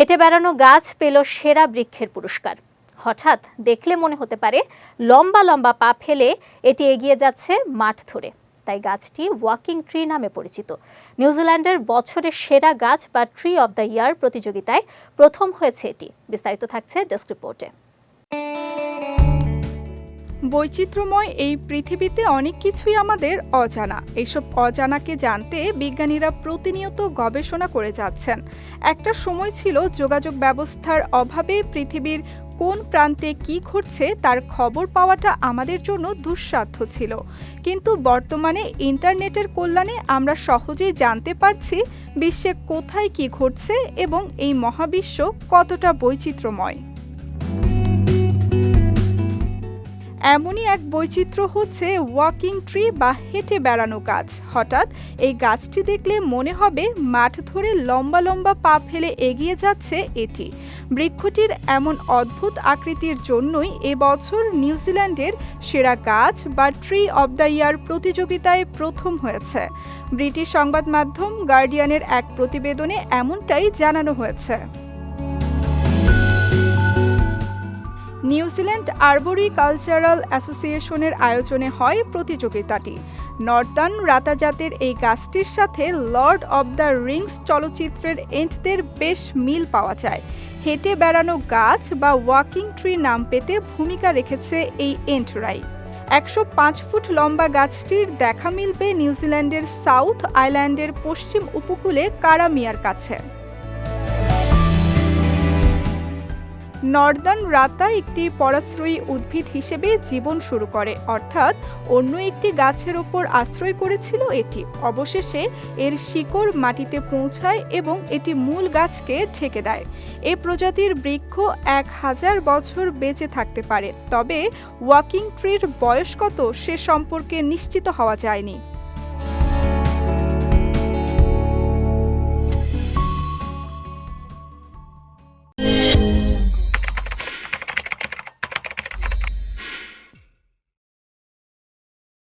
হেঁটে বেড়ানো গাছ পেল সেরা বৃক্ষের পুরস্কার। হঠাৎ দেখলে মনে হতে পারে লম্বা লম্বা পা ফেলে এটি এগিয়ে যাচ্ছে মাঠ ধরে। তাই গাছটি ওয়াকিং ট্রি নামে পরিচিত। নিউজিল্যান্ডের বছরের সেরা গাছ বা ট্রি অব দ্য ইয়ার প্রতিযোগিতায় প্রথম হয়েছে এটি। বিস্তারিত থাকছে ডেস্ক রিপোর্টে। বৈচিত্র্যময় এই পৃথিবীতে অনেক কিছুই আমাদের অজানা। এইসব অজানাকে জানতে বিজ্ঞানীরা প্রতিনিয়ত গবেষণা করে যাচ্ছেন। একটা সময় ছিল যোগাযোগ ব্যবস্থার অভাবে পৃথিবীর কোন প্রান্তে কি ঘটছে তার খবর পাওয়াটা আমাদের জন্য দুঃসাধ্য ছিল। কিন্তু বর্তমানে ইন্টারনেটের কল্যাণে আমরা সহজেই জানতে পারছি বিশ্বে কোথায় কি ঘটছে এবং এই মহাবিশ্ব কতটা বৈচিত্র্যময়। এমনই এক বৈচিত্র্য হচ্ছে ওয়াকিং ট্রি বা হেঁটে বেড়ানো গাছ। হঠাৎ এই গাছটি দেখলে মনে হবে মাঠ ধরে লম্বা লম্বা পা ফেলে এগিয়ে যাচ্ছে এটি। বৃক্ষটির এমন অদ্ভুত আকৃতির জন্যই এবছর নিউজিল্যান্ডের সেরা গাছ বা ট্রি অব দ্য ইয়ার প্রতিযোগিতায় প্রথম হয়েছে। ব্রিটিশ সংবাদ মাধ্যম গার্ডিয়ানের এক প্রতিবেদনে এমনটাই জানানো হয়েছে। নিউজিল্যান্ড আরবরি কালচারাল অ্যাসোসিয়েশনের আয়োজনে হয় প্রতিযোগিতাটি। নর্দার্ন রাতাজাতের এই গাছটির সাথে লর্ড অব দ্য রিংস চলচ্চিত্রের এন্টদের বেশ মিল পাওয়া যায়। হেঁটে বেড়ানো গাছ বা ওয়াকিং ট্রি নাম পেতে ভূমিকা রেখেছে এই এন্টরাই একশো পাঁচ ফুট লম্বা গাছটির দেখা মিলবে নিউজিল্যান্ডের সাউথ আইল্যান্ডের পশ্চিম উপকূলে কারামিয়ার কাছে। নর্দার্ন রাতা একটি পরাশ্রয়ী উদ্ভিদ হিসেবে জীবন শুরু করে, অর্থাৎ অন্য একটি গাছের ওপর আশ্রয় করেছিল এটি। অবশেষে এর শিকড় মাটিতে পৌঁছায় এবং এটি মূল গাছকে ঢেকে দেয়। এ প্রজাতির বৃক্ষ এক হাজার বছর বেঁচে থাকতে পারে, তবে ওয়াকিং ট্রির বয়স কত সে সম্পর্কে নিশ্চিত হওয়া যায়নি।